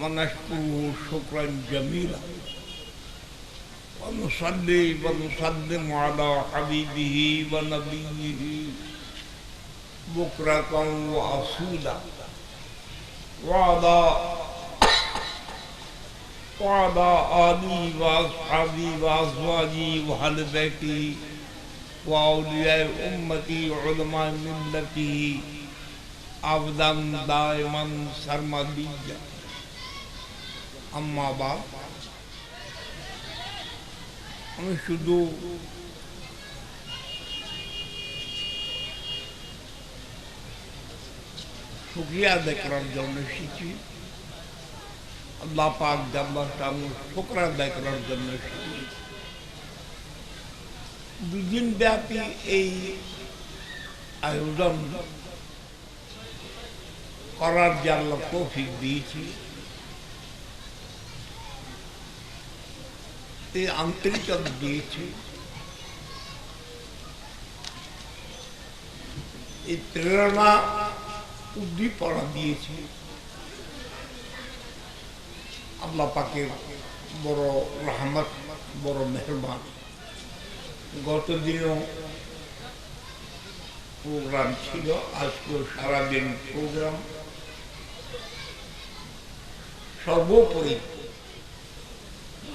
ونشكره شكرا جميلا. ونصلي ونسلم على حبيبه ونبيه بكرة وأصيلا. وعلى وعلى آله وأصحابه وأزواجه وأهل بيته وأولياء أمتي وعلماء ملته أبدا دائما سرمديا. আম্মা, বা। আমি শুধু শুক্রিয়া আদায় করার জন্য এসেছি। আল্লাহ পাক জাম্বাসটা আমি শুক্রা আদায় করার জন্য এসেছি। দুদিন ব্যাপী এই আয়োজন করার যে আল্লাহ তৌফিক দিয়েছি। এই আন্তরিকতা দিয়েছি এই প্রেরণা উদ্দীপনা দিয়েছি আল্লাহ পাকের বড় রহমত বড় মেহরবান গত দিনও প্রোগ্রাম ছিল আজকেও সারাদিন প্রোগ্রাম সর্বোপরি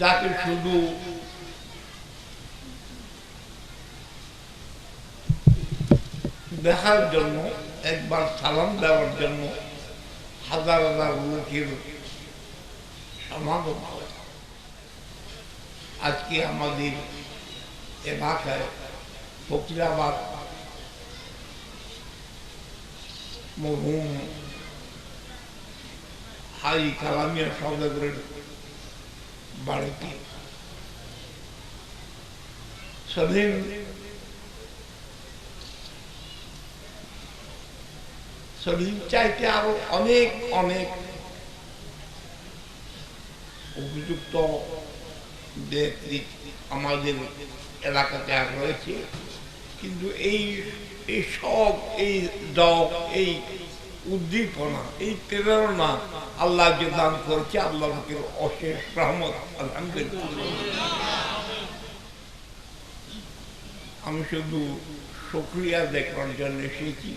যাকে শুধু দেখার জন্য, একবার সালাম দেওয়ার জন্য হাজার হাজার লোকের সমাগম হয়। আজকে আমাদের এলাকায় ফকিরাবাদ, মরহুম, হাই কালামিয়া সৌদাগরের বাড়িতে। সেদিন সেদিন চাইতে আরও অনেক অনেক উপযুক্ত আমাদের এলাকাতে আর রয়েছে। কিন্তু এই এই সব, এই দক এই উদ্দীপনা, এই প্রেরণা আল্লাহ যে দান করেছে। আল্লাহ পাকের অশেষ রহমত। আমি শুধু সক্রিয়া দেখার জন্য এসেছি।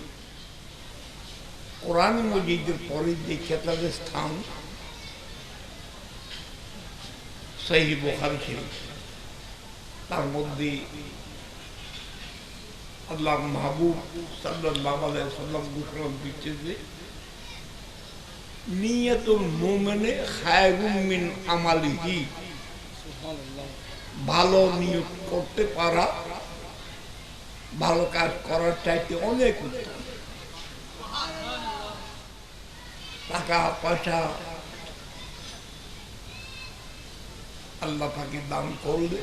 কোরআন মজিদের পরে যে খেতাবের স্থান, সেই বোখার ছিল তার মধ্যে আল্লাহ মাহবুব সাল্লাম ঘোষণা দিচ্ছে যে নিয়তুল মোমেনে খায়রুম মিন আমালিহি। ভালো নিয়োগ করতে পারা, ভালো কাজ করার চাইতে অনেক টাকা, পয়সা আল্লাহ পাকে দান করলে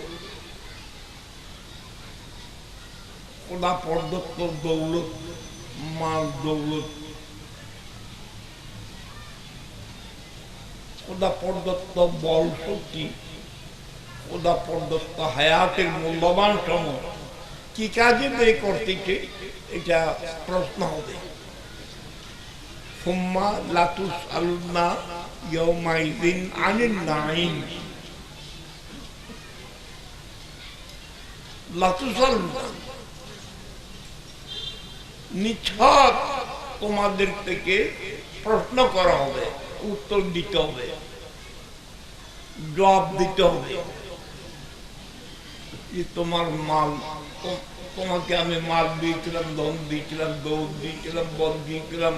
খোদা প্রদত্ত দৌলত, মাল দৌলত। খোদা প্রদত্ত বল শক্তি খোদা প্রদত্ত হায়াতের মূল্যবান সময় কি কাজে ব্যয় করতেছে এটা প্রশ্ন হবে। হুম্মা লাতুস আলুনা ইয়মাইদিন আনিন নাইন লাতুস আলুনা নিছক তোমাদের থেকে প্রশ্ন করা হবে, উত্তর দিতে হবে, জবাব দিতে হবে তোমার মাল তোমাকে আমি মাল দিয়েছিলাম দম দিয়েছিলাম, দৌড় দিয়েছিলাম, বল দিয়েছিলাম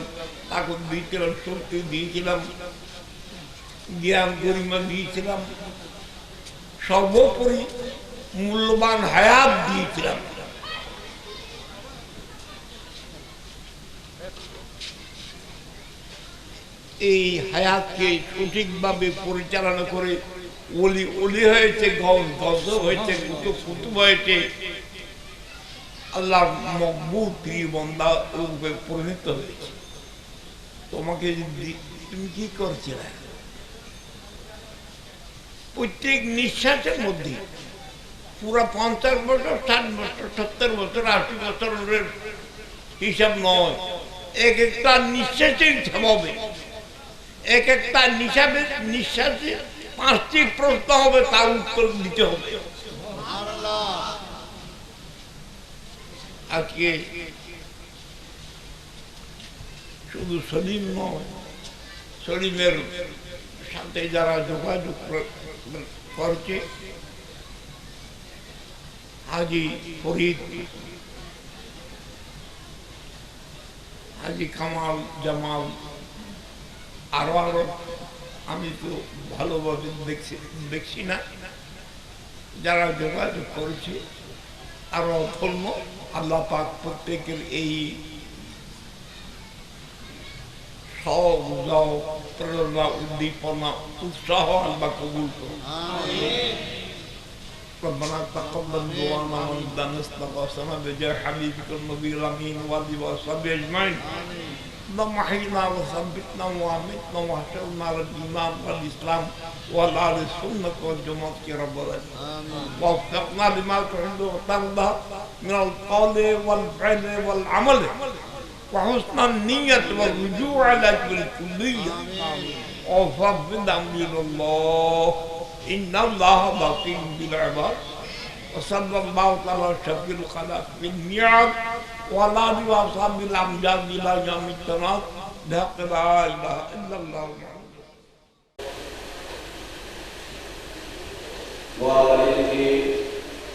তাকত দিয়েছিলাম শক্তি দিয়েছিলাম, জ্ঞান গরিমা দিয়েছিলাম, সর্বোপরি মূল্যবান হায়াত দিয়েছিলাম। এই হায়াতকে সঠিকভাবে পরিচালনা করে অলি অলি হয়েছে গজ গজ হয়েছে, কুতুব কুতুব হয়েছে। আল্লাহর মকবুল প্রিয় বন্দা রূপে পরিণত হয়েছে। তোমাকে তুমি কি করছিলে? প্রত্যেক নিঃশ্বাসের মধ্যে পুরো পঞ্চাশ বছর, ষাট বছর, সত্তর বছর, আশি বছরের হিসাব নয়। এক একটা নিঃশ্বাসের হিসাব হবে। এক একটা নিঃশ্বাসে নিঃশ্বাসে পাঁচটি প্রশ্ন হবে, তার উত্তর দিতে হবে। আজকে শুধু সলিম নয়, সলিমের সাথে যারা যোগাযোগ করছে, হাজি ফরিদ, হাজি কামাল জামাল আরো আরো আমি তো ভালোভাবে দেখছি দেখছি না যারা যোগাযোগ করেছে আরো ধর্ম আল্লাহ পাক প্রত্যেকের এই সব প্রেরণা উদ্দীপনা উৎসাহ আল্লাহ কবুল করুন ربنا تقبل دعانا وردنا استغاثنا بجاه حبيبك النبي الامين والي وصحبه اجمعين اللهم احينا وثبتنا وامتنا واحشرنا على الإيمان والاسلام وعلى ال السنة والجماعة رب العالمين. ووفقنا لما تحب وترضى من القول والفعل والعمل وحسن النية والرجوع لك بالكلية وفضل أمر الله. إن الله لطيف بالعباد. وصلى الله على شفيع الخلق بالنعم. والله بوصام بالأمجاد إلى يوم التناد بحق لا إله إلا الله. وعليه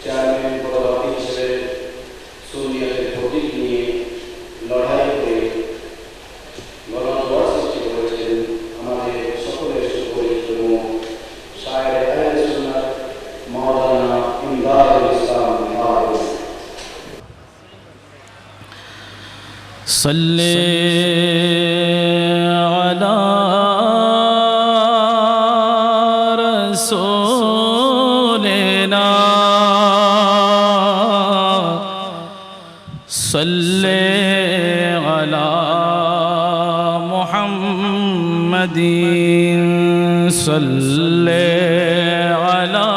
جامع صل على رسولنا. صل على محمد. صل على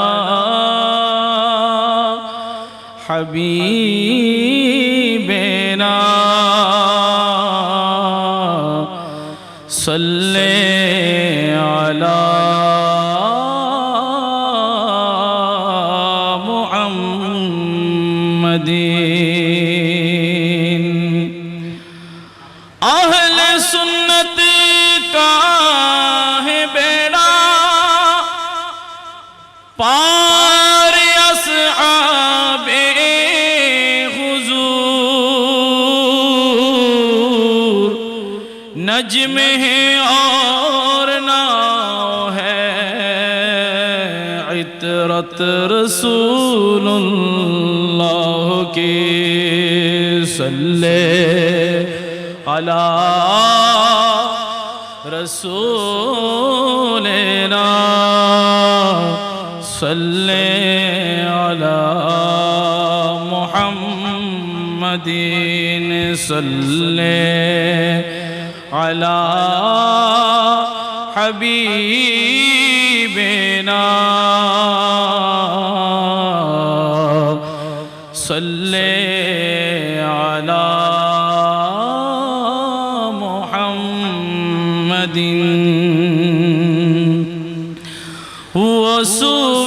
حبيبنا صلی علی نجم ہے اور ناؤ ہے۔ عطرت رسول اللہ کی صلی علی رسول اللہ صلی علی محمدین صلی على حبيبنا. صل على محمد وسلم.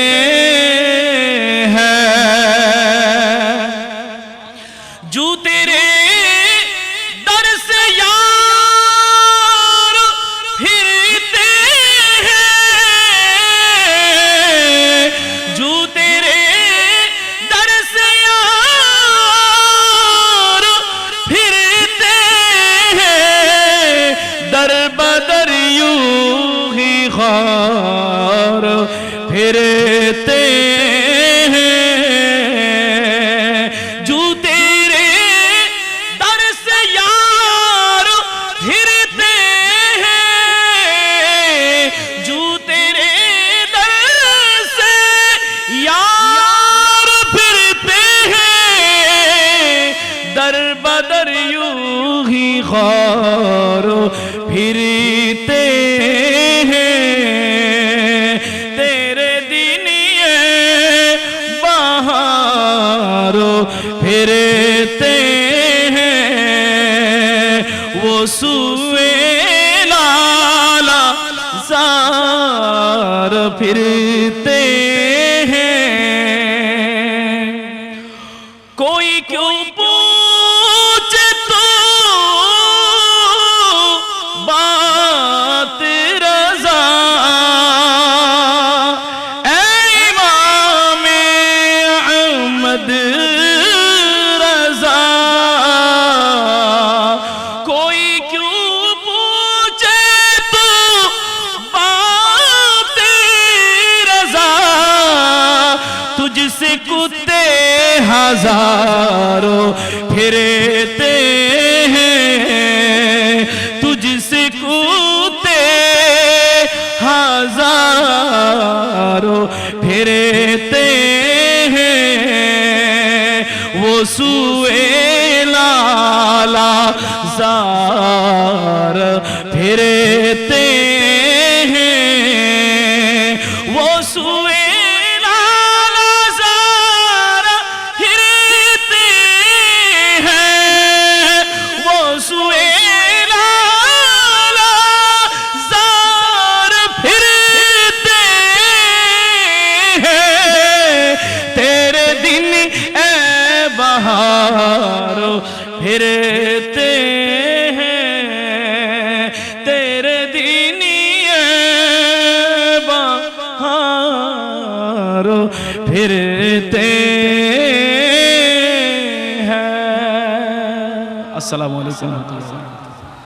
خواروں پھرتے ہیں۔ تیرے دن یہ پھرتے ہیں۔ وہ سوئے لالا زار پھرتے کتے ہزاروں پھرتے ہیں۔ تجھ سے کتے ہزاروں پھرتے ہیں۔ وہ سوئے والا زار پھرتے Santo.